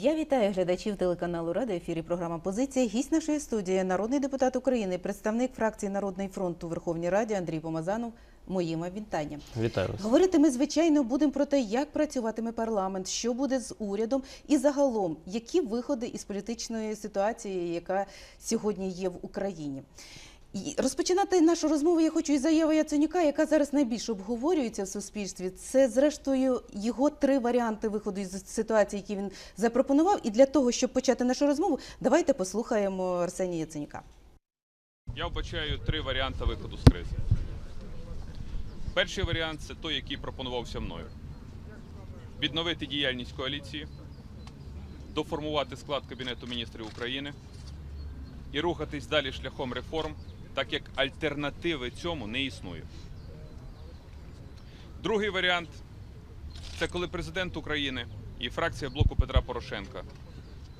Я вітаю глядачів телеканалу Рада. Ефірі програма Позиція. Гість нашої студії, народний депутат України, представник фракції Народний фронт у Верховній Раді Андрій Помазанов. Моїм вітанням. Вітаю вас. Говорити ми звичайно будемо про те, як працюватиме парламент, що буде з урядом, і загалом які виходи із політичної ситуації, яка сьогодні є в Україні. Розпочинати нашу розмову я хочу із заяви Яценюка, яка зараз найбільше обговорюється в суспільстві. Це зрештою його три варіанти виходу із ситуації, які він запропонував. І для того, щоб почати нашу розмову, давайте послухаємо Арсенія Яценюка. Я вбачаю три варіанти виходу з кризи. Перший варіант це той, який пропонувався мною: відновити діяльність коаліції, доформувати склад Кабінету міністрів України і рухатись далі шляхом реформ, так як альтернативи цьому не існує. Другий варіант це коли президент України і фракція блоку Петра Порошенка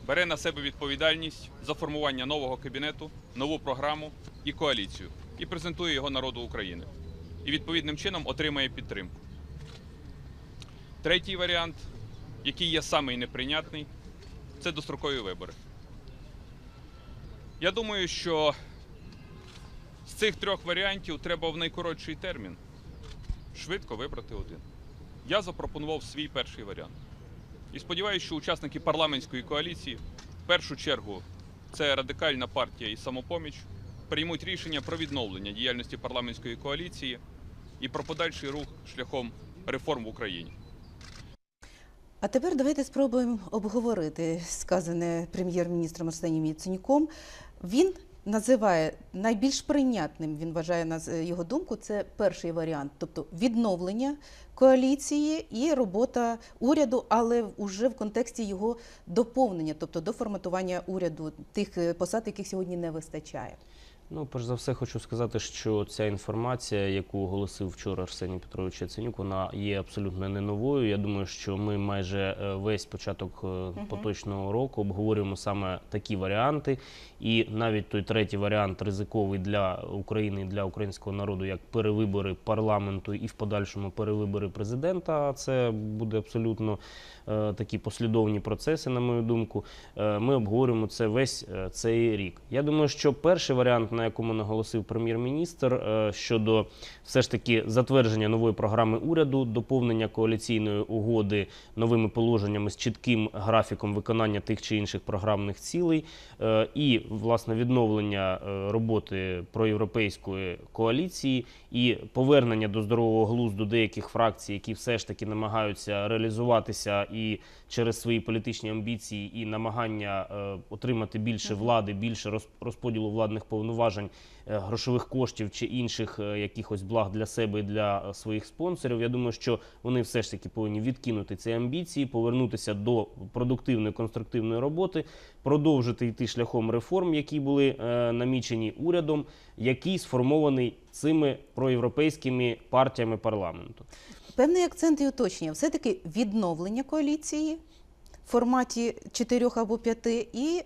бере на себе відповідальність за формування нового кабінету, нову програму і коаліцію і презентує його народу України. І відповідним чином отримає підтримку. Третій варіант, який є самий неприйнятний, це дострокові вибори. Я думаю, що з цих трьох варіантів треба в найкоротший термін швидко вибрати один. Я запропонував свій перший варіант. І сподіваюся, що учасники парламентської коаліції, в першу чергу, це радикальна партія і самопоміч, приймуть рішення про відновлення діяльності парламентської коаліції і про подальший рух шляхом реформ в Україні. А тепер давайте спробуємо обговорити сказане прем'єр-міністром Арсенієм Яценюком. Він називає найбільш прийнятним, він вважає на його думку, це перший варіант, тобто відновлення коаліції і робота уряду, але вже в контексті його доповнення, тобто до форматування уряду тих е, посад, яких сьогодні не вистачає. Ну, перш за все, хочу сказати, що ця інформація, яку оголосив вчора Арсеній Петрович Яценюк, вона є абсолютно не новою. Я думаю, що ми майже е, весь початок е, поточного року обговорюємо саме такі варіанти. І навіть той третій варіант ризиковий для України і для українського народу, як перевибори парламенту і в подальшому перевибори президента. Це буде абсолютно е, такі послідовні процеси, на мою думку. Ми обговорюємо це весь цей рік. Я думаю, що перший варіант, на якому наголосив прем'єр-міністр, е, щодо все ж таки затвердження нової програми уряду, доповнення коаліційної угоди новими положеннями з чітким графіком виконання тих чи інших програмних цілей, е, і власне відновлення е, роботи проєвропейської коаліції і повернення до здорового глузду деяких фракцій, які все ж таки намагаються реалізуватися і через свої політичні амбіції і намагання отримати більше влади, більше роз- розподілу владних повноважень, е, грошових коштів чи інших е, якихось благ для себе і для своїх спонсорів. Я думаю, що вони все ж таки повинні відкинути ці амбіції, повернутися до продуктивної конструктивної роботи, продовжити йти шляхом реформ, які були е, намічені урядом, який сформований цими проєвропейськими партіями парламенту. Певний акцент і уточнення все-таки відновлення коаліції в форматі чотирьох або п'яти, і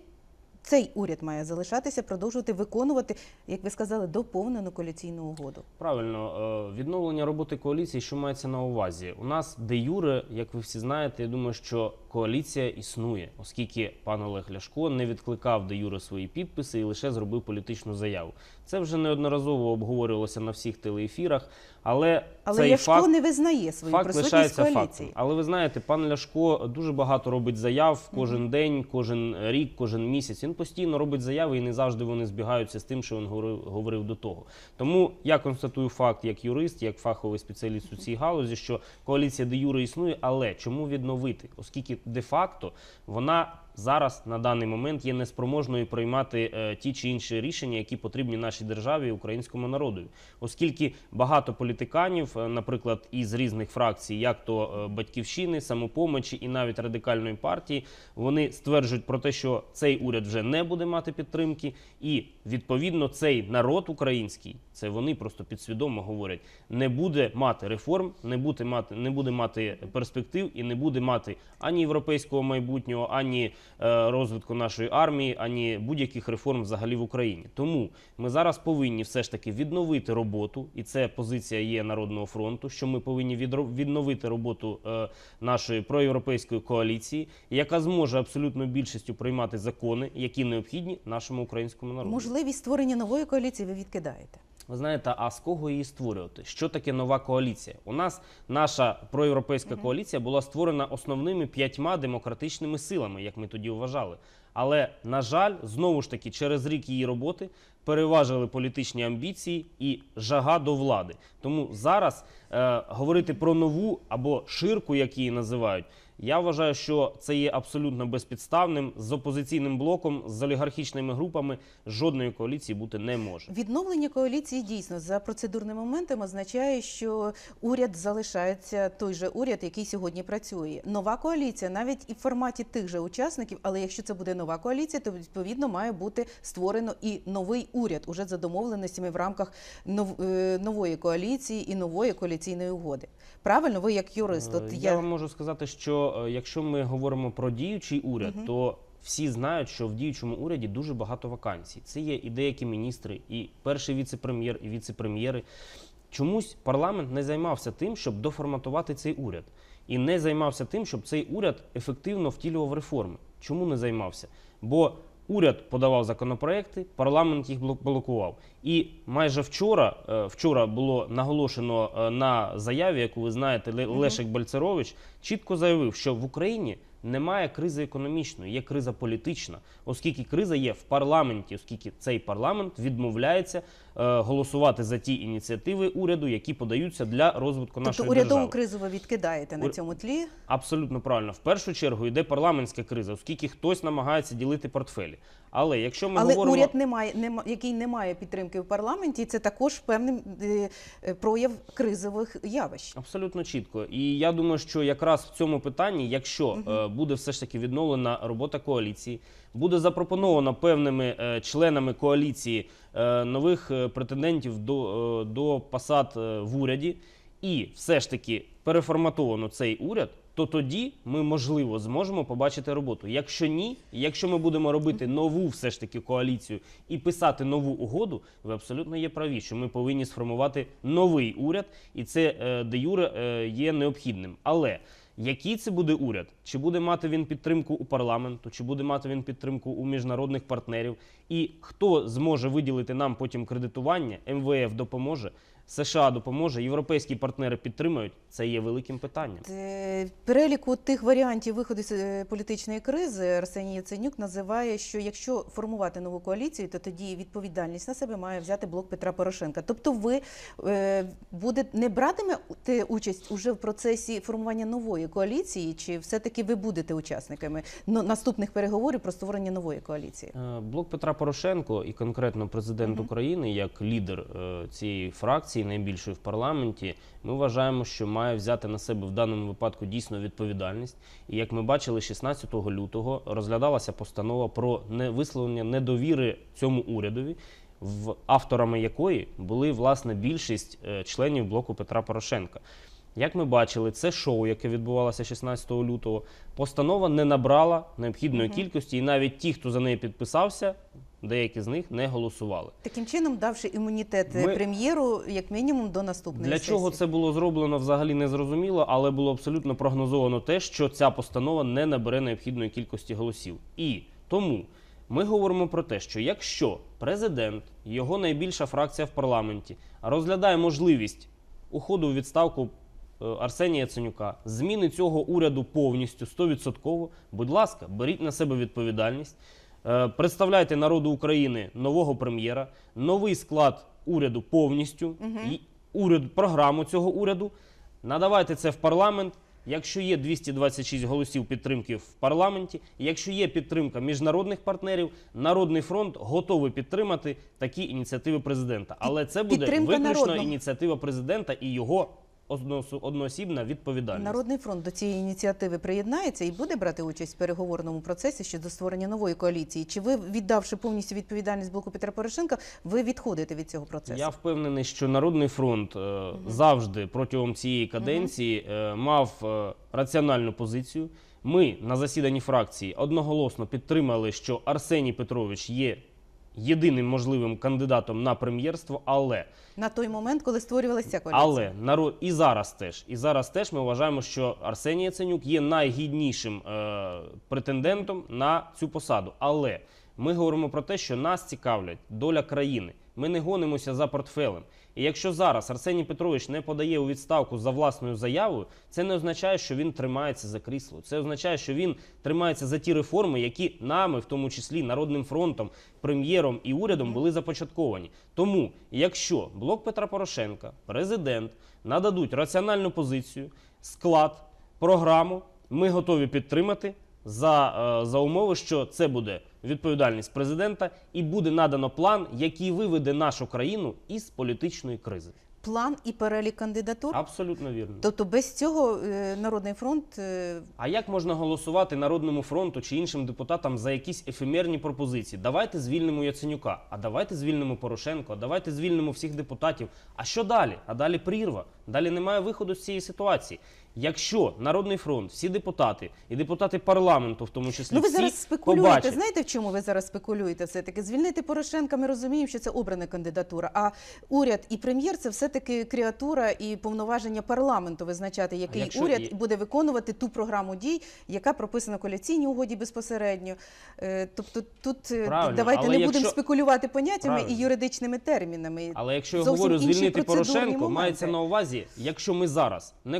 цей уряд має залишатися, продовжувати виконувати, як ви сказали, доповнену коаліційну угоду. Правильно, е, відновлення роботи коаліції, що мається на увазі? У нас де юре, як ви всі знаєте, я думаю, що коаліція існує, оскільки пан Олег Ляшко не відкликав де юре свої підписи і лише зробив політичну заяву. Це вже неодноразово обговорювалося на всіх телеефірах, але, Але цей Ляшко факт не визнає свою Факт присутність лишається в фактом. Але ви знаєте, пан Ляшко дуже багато робить заяв кожен день, кожен рік, кожен місяць. Він постійно робить заяви і не завжди вони збігаються з тим, що він говорив, говорив до того. Тому я констатую факт як юрист, як фаховий спеціаліст у цій галузі, що коаліція де юре існує, але чому відновити? Оскільки де-факто вона зараз на даний момент є неспроможною приймати е, ті чи інші рішення, які потрібні нашій державі і українському народу, оскільки багато політиканів, е, наприклад, із різних фракцій, як то е, батьківщини, самопомочі і навіть радикальної партії, вони стверджують про те, що цей уряд вже не буде мати підтримки, і відповідно цей народ український, це вони просто підсвідомо говорять, не буде мати реформ, не буде мати, не буде мати перспектив і не буде мати ані європейського майбутнього, ані розвитку нашої армії, ані будь-яких реформ взагалі в Україні. Тому ми зараз повинні все ж таки відновити роботу, і це позиція є Народного фронту, що ми повинні відновити роботу е, нашої проєвропейської коаліції, яка зможе абсолютно більшістю приймати закони, які необхідні нашому українському народу. Можливість створення нової коаліції ви відкидаєте. Ви знаєте, а з кого її створювати? Що таке нова коаліція? У нас наша проєвропейська коаліція була створена основними п'ятьма демократичними силами, як ми тоді вважали. Але на жаль, знову ж таки, через рік її роботи переважили політичні амбіції і жага до влади. Тому зараз е, говорити про нову або ширку, як її називають. Я вважаю, що це є абсолютно безпідставним з опозиційним блоком, з олігархічними групами жодної коаліції бути не може. Відновлення коаліції дійсно за процедурним моментом означає, що уряд залишається той же уряд, який сьогодні працює. Нова коаліція, навіть і в форматі тих же учасників, але якщо це буде нова коаліція, то відповідно має бути створено і новий уряд уже за домовленостями в рамках е, нової коаліції і нової коаліційної угоди. Правильно, ви як юрист, от Е, я, Я вам можу сказати, що е, якщо ми говоримо про діючий уряд, угу. то всі знають, що в діючому уряді дуже багато вакансій. Це є і деякі міністри, і перший віце-прем'єр, і віце-прем'єри. Чомусь парламент не займався тим, щоб доформатувати цей уряд, і не займався тим, щоб цей уряд ефективно втілював реформи. Чому не займався? Бо уряд подавав законопроекти, парламент їх блок- блокував. І майже вчора, е, вчора було наголошено е, на заяві, яку ви знаєте, Ле- Лешик Бальцерович чітко заявив, що в Україні немає кризи економічної, є криза політична, оскільки криза є в парламенті, оскільки цей парламент відмовляється голосувати за ті ініціативи уряду, які подаються для розвитку нашої тобто урядову кризу ви відкидаєте на цьому тлі. Абсолютно правильно. В першу чергу йде парламентська криза, оскільки хтось намагається ділити портфелі. Але якщо ми Але говоримо уряд не має, не який не має підтримки в парламенті, це також певний е, е, прояв кризових явищ. Абсолютно чітко. І я думаю, що якраз в цьому питанні, якщо е, буде все ж таки відновлена робота коаліції, буде запропоновано певними е, членами коаліції е, нових е, претендентів до, до посад в уряді, і все ж таки переформатовано цей уряд. То тоді ми можливо зможемо побачити роботу. Якщо ні, якщо ми будемо робити нову все ж таки коаліцію і писати нову угоду, ви абсолютно є праві, що ми повинні сформувати новий уряд, і це де юре є необхідним. Але який це буде уряд? Чи буде мати він підтримку у парламенту, чи буде мати він підтримку у міжнародних партнерів? І хто зможе виділити нам потім кредитування? МВФ допоможе, США допоможе, європейські партнери підтримають. Це є великим питанням. Е, Переліку тих варіантів виходу з е, політичної кризи Арсеній Яценюк називає, що якщо формувати нову коаліцію, то тоді відповідальність на себе має взяти блок Петра Порошенка. Тобто, ви е, буде не братимете участь уже в процесі формування нової коаліції, чи все-таки ви будете учасниками наступних переговорів про створення нової коаліції? Блок Петра Порошенко і конкретно президент України, як лідер цієї фракції, найбільшої в парламенті, ми вважаємо, що має взяти на себе в даному випадку дійсно відповідальність. І як ми бачили, 16 лютого розглядалася постанова про висловлення недовіри цьому урядові. В авторами якої були власне більшість е, членів блоку Петра Порошенка. Як ми бачили, це шоу, яке відбувалося 16 лютого, постанова не набрала необхідної кількості, і навіть ті, хто за неї підписався, деякі з них не голосували. Таким чином, давши імунітет Ми- прем'єру, як мінімум, до наступної Для сесії. чого це було зроблено, взагалі не зрозуміло, але було абсолютно прогнозовано те, що ця постанова не набере необхідної кількості голосів. І тому ми говоримо про те, що якщо президент, його найбільша фракція в парламенті, розглядає можливість уходу у відставку е, Арсенія Яценюка, зміни цього уряду повністю 100%, будь ласка, беріть на себе відповідальність. Е, Представляйте народу України нового прем'єра, новий склад уряду повністю, і уряд, програму цього уряду. Надавайте це в парламент. Якщо є 226 голосів підтримки в парламенті, якщо є підтримка міжнародних партнерів, Народний фронт готовий підтримати такі ініціативи президента. Але це буде підтримка виключно народного. ініціатива президента і його одноосібна відповідальність. Народний фронт до цієї ініціативи приєднається і буде брати участь в переговорному процесі щодо створення нової коаліції. Чи ви, віддавши повністю відповідальність блоку Петра Порошенка, ви відходите від цього процесу? Я впевнений, що Народний фронт е, завжди протягом цієї каденції е, мав е, раціональну позицію. Ми на засіданні фракції одноголосно підтримали, що Арсеній Петрович є єдиним можливим кандидатом на прем'єрство, але На той момент, коли створювалася коаліція. але народ і зараз теж. І зараз теж ми вважаємо, що Арсеній Яценюк є найгіднішим е, претендентом на цю посаду. Але ми говоримо про те, що нас цікавлять доля країни. Ми не гонимося за портфелем. І якщо зараз Арсеній Петрович не подає у відставку за власною заявою, це не означає, що він тримається за крісло. Це означає, що він тримається за ті реформи, які нами, в тому числі Народним фронтом, прем'єром і урядом, були започатковані. Тому, якщо блок Петра Порошенка, президент нададуть раціональну позицію, склад, програму, ми готові підтримати за, е, за умови, що це буде відповідальність президента і буде надано план, який виведе нашу країну із політичної кризи. План і перелік кандидатур. Абсолютно вірно. Тобто без цього е, Народний фронт е, А як можна голосувати Народному фронту чи іншим депутатам за якісь ефемерні пропозиції? Давайте звільнимо Яценюка, а давайте звільнимо Порошенко, а давайте звільнимо всіх депутатів. А що далі? А далі прірва. Далі немає виходу з цієї ситуації. Якщо Народний фронт, всі депутати і депутати парламенту, в тому числі Ну, ви всі зараз спекулюєте. побачать, Знаєте, в чому ви зараз спекулюєте? Все таки звільнити Порошенка. Ми розуміємо, що це обрана кандидатура. А уряд і прем'єр це все таки креатура і повноваження парламенту визначати, який якщо уряд і- буде виконувати ту програму дій, яка прописана в коаліційній угоді безпосередньо. Е, Тобто тут е, Правильно, давайте але не якщо- будемо спекулювати поняттями Правильно. і юридичними термінами. Але якщо я Зовсім говорю інші звільнити процедурні Порошенко, моменти. мається на увазі, якщо ми зараз не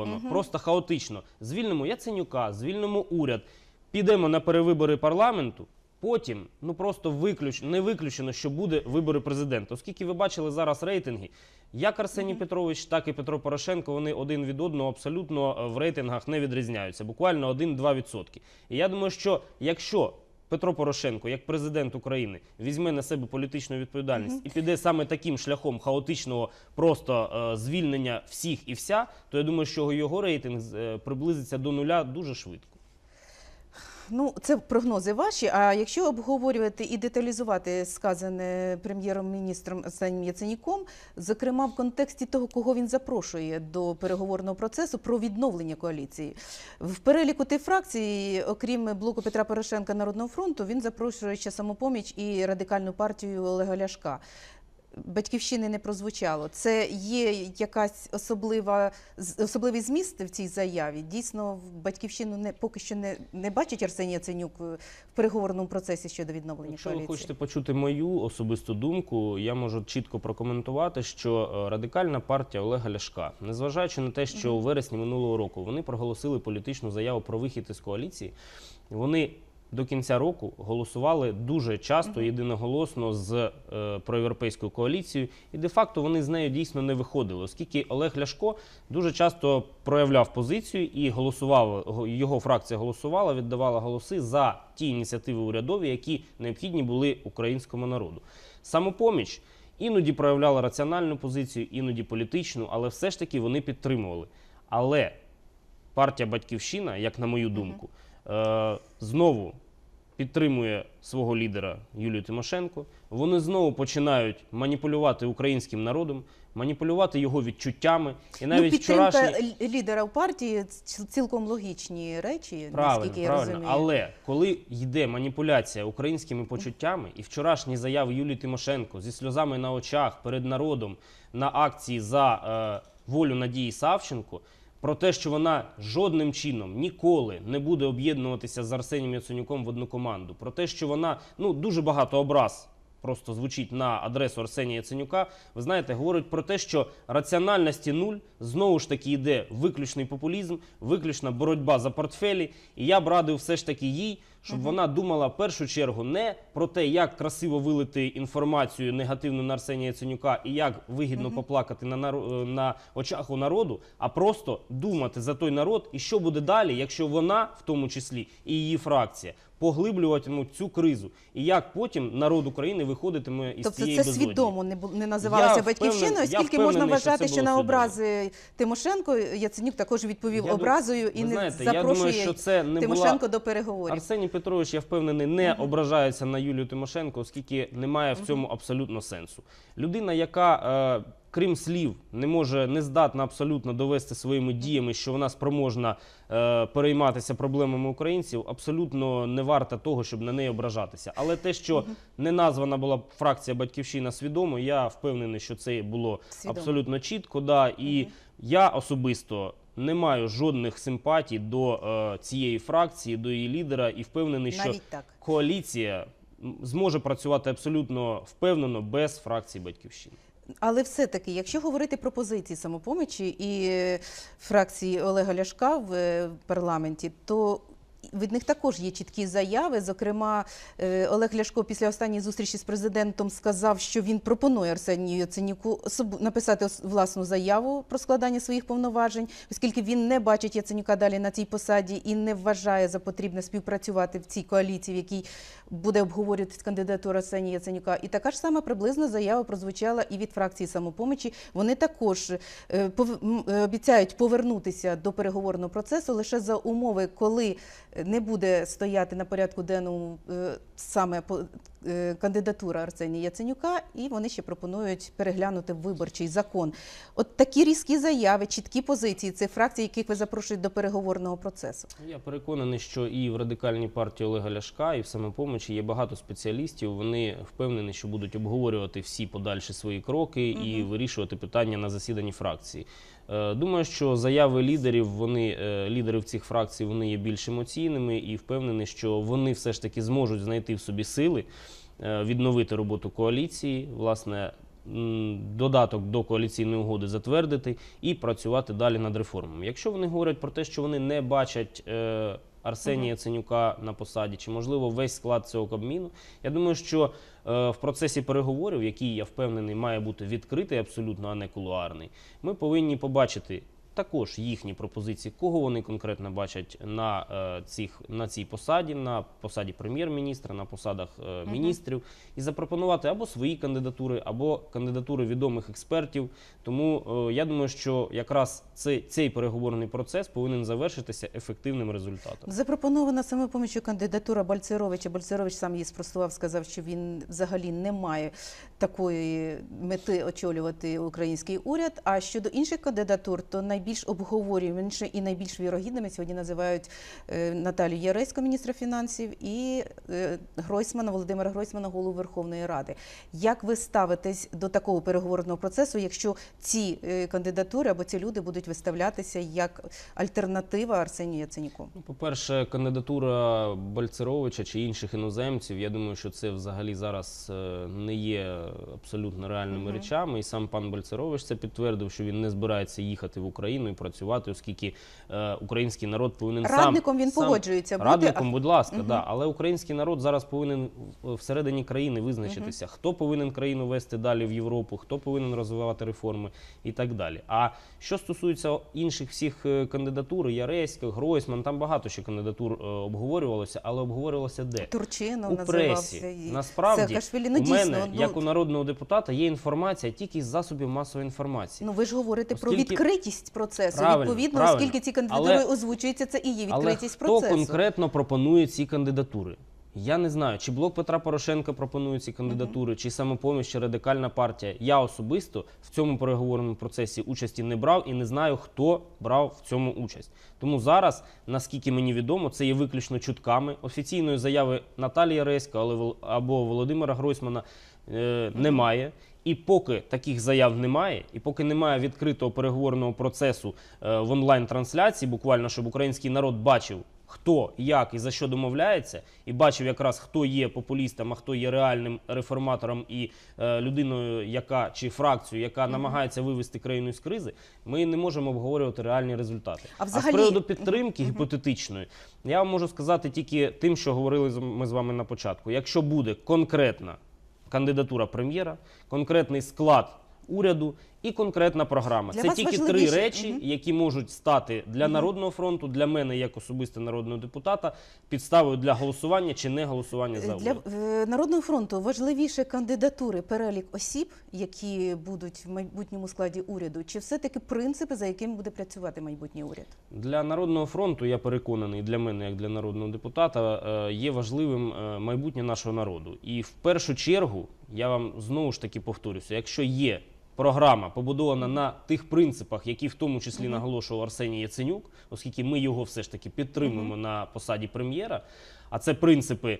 консолідовано, просто хаотично звільнимо Яценюка, звільнимо уряд, підемо на перевибори парламенту. Потім ну просто виключ, не виключено, що буде вибори президента. Оскільки ви бачили зараз рейтинги, як Арсеній Петрович, так і Петро Порошенко, вони один від одного абсолютно е, в рейтингах не відрізняються, буквально 1-2%. І я думаю, що якщо Петро Порошенко, як президент України, візьме на себе політичну відповідальність і піде саме таким шляхом хаотичного просто е, звільнення всіх і вся, то я думаю, що його рейтинг е, приблизиться до нуля дуже швидко. Ну, це прогнози ваші. А якщо обговорювати і деталізувати сказане прем'єром-міністром Арсенієм Яценюком, зокрема в контексті того, кого він запрошує до переговорного процесу про відновлення коаліції, в переліку тих фракцій, окрім блоку Петра Порошенка Народного фронту, він запрошує ще самопоміч і радикальну партію Олега Ляшка. Батьківщини не прозвучало. Це є якась особлива особливий зміст в цій заяві. Дійсно, батьківщину не поки що не, не бачить Арсеній Яценюк в в переговорному процесі щодо відновлення Якщо ви хочете почути мою особисту думку, я можу чітко прокоментувати, що е, радикальна партія Олега Ляшка, незважаючи на те, що у вересні минулого року вони проголосили політичну заяву про вихід із коаліції, вони до кінця року голосували дуже часто єдиноголосно з е, проєвропейською коаліцією, і де-факто вони з нею дійсно не виходили, оскільки Олег Ляшко дуже часто проявляв позицію і голосував його фракція голосувала, віддавала голоси за ті ініціативи урядові, які необхідні були українському народу. Самопоміч іноді проявляла раціональну позицію, іноді політичну, але все ж таки вони підтримували. Але партія Батьківщина, як на мою думку, е, знову підтримує свого лідера Юлію Тимошенко. Вони знову починають маніпулювати українським народом, маніпулювати його відчуттями. І навіть ну, підтримка вчорашні лідера в партії цілком логічні речі, Правильно, наскільки я розумію. Але коли йде маніпуляція українськими почуттями, і вчорашні заяви Юлії Тимошенко зі сльозами на очах перед народом на акції за е, волю Надії Савченко, про те, що вона жодним чином ніколи не буде об'єднуватися з Арсенієм Яценюком в одну команду, про те, що вона ну дуже багато образ. Просто звучить на адресу Арсенія Яценюка. Ви знаєте, говорить про те, що раціональності нуль знову ж таки йде виключний популізм, виключна боротьба за портфелі. І я б радив все ж таки їй, щоб вона думала в першу чергу не про те, як красиво вилити інформацію негативну на Арсенія Яценюка і як вигідно поплакати на, нар е, на очах у народу, а просто думати за той народ і що буде далі, якщо вона, в тому числі, і її фракція. Поглиблюватимуть цю кризу, і як потім народ України виходитиме із Тобто цієї це безодні. свідомо не, не називалося Я батьківщиною, оскільки можна що вважати, що, було на образи Тимошенко Яценюк також відповів Я образою і не знаєте, я запрошує думаю, що це не Тимошенко була... до переговорів. Арсеній Петрович, я впевнений, не ображається на Юлію Тимошенко, оскільки немає в цьому абсолютно сенсу. Людина, яка, е, крім слів, не може не здатна абсолютно довести своїми діями, що вона спроможна е, перейматися проблемами українців, абсолютно не варта того, щоб на неї ображатися. Але те, що не названа була фракція Батьківщина свідомо, я впевнений, що це було Свідомо. абсолютно чітко. Да, і я особисто. Не маю жодних симпатій до е, цієї фракції, до її лідера, і впевнений, що так. коаліція зможе працювати абсолютно впевнено без фракції Батьківщини. Але все-таки, якщо говорити про позиції самопомічі і е, фракції Олега Ляшка в е, парламенті, то від них також є чіткі заяви. Зокрема, е, Олег Ляшко після останньої зустрічі з президентом сказав, що він пропонує Арсенію Яценюку написати власну заяву про складання своїх повноважень, оскільки він не бачить Яценюка далі на цій посаді і не вважає за потрібне співпрацювати в цій коаліції, в якій буде обговорюватись кандидатура Арсенія Яценюка. І така ж сама приблизно заява прозвучала і від фракції самопомочі. Вони також е, е, обіцяють повернутися до переговорного процесу лише за умови, коли не буде стояти на порядку денному е, саме е, кандидатура Арсенія Яценюка, і вони ще пропонують переглянути виборчий закон. От такі різкі заяви, чіткі позиції цих фракцій, яких ви запрошуєте до переговорного процесу. Я переконаний, що і в радикальній партії Олега Ляшка, і в самопомочі є багато спеціалістів. Вони впевнені, що будуть обговорювати всі подальші свої кроки і вирішувати питання на засіданні фракції. Е, Думаю, що заяви лідерів, вони е, лідерів цих фракцій, вони є більш емоційними і впевнений, що вони все ж таки зможуть знайти в собі сили е, відновити роботу коаліції, власне. Додаток до коаліційної угоди затвердити і працювати далі над реформами. Якщо вони говорять про те, що вони не бачать Арсенія Ценюка на посаді, чи можливо весь склад цього кабміну, я думаю, що е, в процесі переговорів, який я впевнений, має бути відкритий абсолютно, а не кулуарний, ми повинні побачити. Також їхні пропозиції, кого вони конкретно бачать на, е, цих, на цій посаді, на посаді прем'єр-міністра, на посадах е, міністрів, і запропонувати або свої кандидатури, або кандидатури відомих експертів. Тому е, я думаю, що якраз цей, цей переговорний процес повинен завершитися ефективним результатом. Запропонована самопоміччю кандидатура Бальцеровича. Бальцерович сам її спростував, сказав, що він взагалі не має такої мети очолювати український уряд. А щодо інших кандидатур, то найбільш обговорюваніше і найбільш вірогідними сьогодні називають е, Наталію Яресько, міністра фінансів, і е, Гройсмана, Володимира Гройсмана, голову Верховної Ради. Як ви ставитесь до такого переговорного процесу, якщо ці е, кандидатури або ці люди будуть виставлятися як альтернатива Арсенію Яценюку? Ну, По-перше, кандидатура Бальцеровича чи інших іноземців, я думаю, що це взагалі зараз не є абсолютно реальними речами. І сам пан Бальцерович це підтвердив, що він не збирається їхати в Україну і працювати, оскільки е, український народ повинен сам Радником він сам- погоджується бути, Радником, будь ласка, да. Але український народ зараз повинен всередині країни визначитися, хто повинен країну вести далі в Європу, хто повинен розвивати реформи і так далі. А що стосується інших всіх е, кандидатур, Яреська, Гройсман, там багато ще кандидатур е, обговорювалося, але обговорювалося де? Турчинов у пресі. Насправді. Ну, у дійсно, мене, ну, як у народного депутата, є інформація тільки з засобів масової інформації. Ну ви ж говорите про Оскільки- відкритість процесу. Правильно, Відповідно, правильно. оскільки ці кандидатури Але- озвучуються, це і є Але відкритість хто процесу. конкретно пропонує ці кандидатури? Я не знаю, чи блок Петра Порошенка пропонує ці кандидатури, чи самопоміч, чи радикальна партія. Я особисто в цьому переговорному процесі участі не брав і не знаю, хто брав в цьому участь. Тому зараз, наскільки мені відомо, це є виключно чутками. Офіційної заяви Наталії Реська або Володимира Гройсмана е, немає. І поки таких заяв немає, і поки немає відкритого переговорного процесу е, в онлайн-трансляції, буквально щоб український народ бачив, хто, як і за що домовляється, і бачив якраз хто є популістом, а хто є реальним реформатором і е, людиною, яка чи фракцією, яка намагається вивести країну з кризи, ми не можемо обговорювати реальні результати. А з взагалі- приводу підтримки гіпотетичної, я вам можу сказати тільки тим, що говорили з- ми з вами на початку. Якщо буде конкретна кандидатура прем'єра, конкретний склад уряду і конкретна програма. Для Це тільки три речі, Мгм. які можуть стати для народного фронту, для мене як особисто народного депутата, підставою для голосування чи не голосування за Для уряд. е, Народного фронту важливіше кандидатури, перелік осіб, які будуть в майбутньому складі уряду, чи все-таки принципи, за якими буде працювати майбутній уряд? Для народного фронту я переконаний, для мене, як для народного депутата, е, є важливим е, майбутнє нашого народу. І в першу чергу я вам знову ж таки повторюся: якщо є програма побудована на тих принципах, які в тому числі наголошував Арсеній Яценюк, оскільки ми його все ж таки підтримуємо на посаді прем'єра, а це принципи.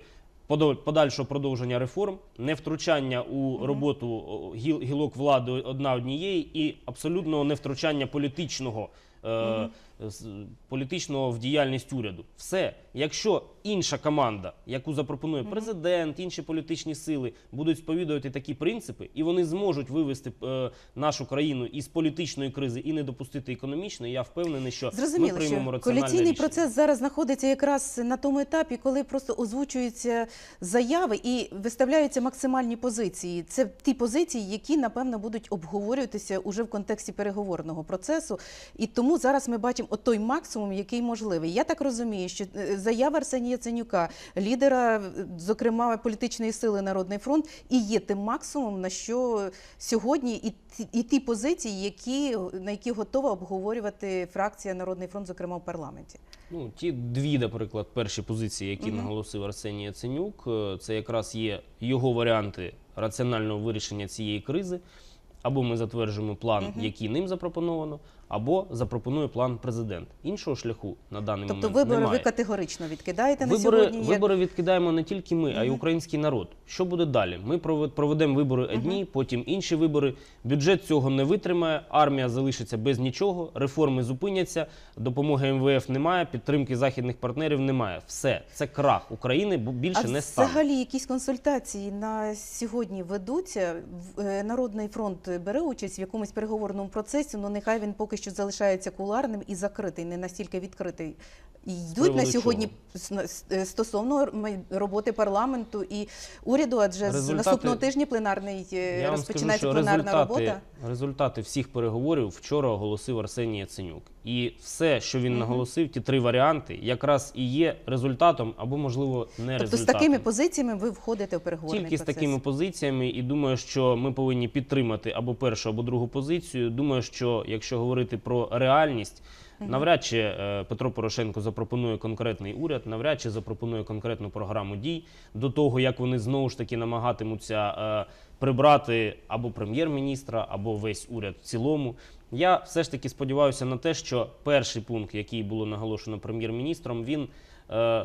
Подальшого продовження реформ, невтручання у роботу гілок влади одна однієї і абсолютного невтручання політичного е, політичного в діяльність уряду. Все, якщо інша команда, яку запропонує президент, інші політичні сили, будуть сповідувати такі принципи, і вони зможуть вивести е, нашу країну із політичної кризи і не допустити економічної, я впевнений, що ми Зрозуміло, приймемо що раціональне коаліційний рішення. процес зараз знаходиться якраз на тому етапі, коли просто озвучуються заяви і виставляються максимальні позиції. Це ті позиції, які напевно будуть обговорюватися уже в контексті переговорного процесу. І тому зараз ми бачимо от той максимум, який можливий. Я так розумію, що е, заява Арсенія Яценюка, лідера, е, зокрема політичної сили Народний фронт, і є тим максимумом, на що сьогодні і ті, і ті позиції, які на які готова обговорювати фракція Народний фронт, зокрема в парламенті. Ну, ті дві, наприклад, перші позиції, які Мгм. наголосив Арсеній Яценюк, е, це якраз є його варіанти раціонального вирішення цієї кризи. Або ми затверджуємо план, Мгм. який ним запропоновано, або запропонує план президент. Іншого шляху на даний Тобто момент вибори немає. ви категорично відкидаєте Вибори, на сьогодні. як- вибори відкидаємо не тільки ми, а й український народ. Що буде далі? Ми провед- проведемо вибори одні, потім інші вибори. Бюджет цього не витримає, армія залишиться без нічого, реформи зупиняться, допомоги МВФ немає, підтримки західних партнерів немає. Все, це крах України, бо більше а не стане. взагалі якісь консультації на сьогодні ведуться. Е, Народний фронт бере участь в якомусь переговорному процесі, але нехай він поки що залишається кулуарним і закритий, не настільки відкритий. Йдуть на сьогодні е, стосовно роботи парламенту і уряду, адже з наступного тижня пленарний е, розпочинається скажу, пленарна результати, робота. результати всіх переговорів вчора оголосив Арсеній Яценюк. І все, що він наголосив, ті три варіанти, якраз і є результатом або, можливо, не Тобто з такими позиціями ви входите в переговорний Тільки з такими позиціями, і думаю, що ми повинні підтримати або першу, або другу позицію. Думаю, що якщо говорити про реальність, навряд чи е, Петро Порошенко запропонує конкретний уряд, навряд чи запропонує конкретну програму дій до того, як вони знову ж таки намагатимуться е, прибрати або прем'єр-міністра, або весь уряд в цілому. Я все ж таки сподіваюся на те, що перший пункт, який було наголошено прем'єр-міністром, він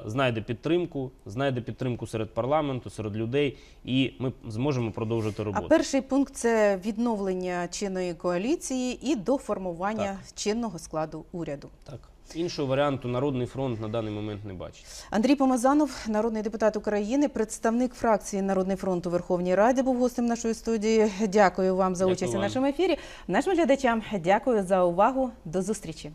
знайде підтримку, знайде підтримку серед парламенту, серед людей, і ми зможемо продовжити А роботу. перший пункт це відновлення чинної коаліції і до формування чинного складу уряду. Так іншого варіанту народний фронт на даний момент не бачить. Андрій Помазанов, народний депутат України, представник фракції Народний фронт у Верховній Раді, був гостем нашої студії. Дякую вам за Дякую участь у нашому ефірі. Нашим глядачам дякую за увагу. До зустрічі.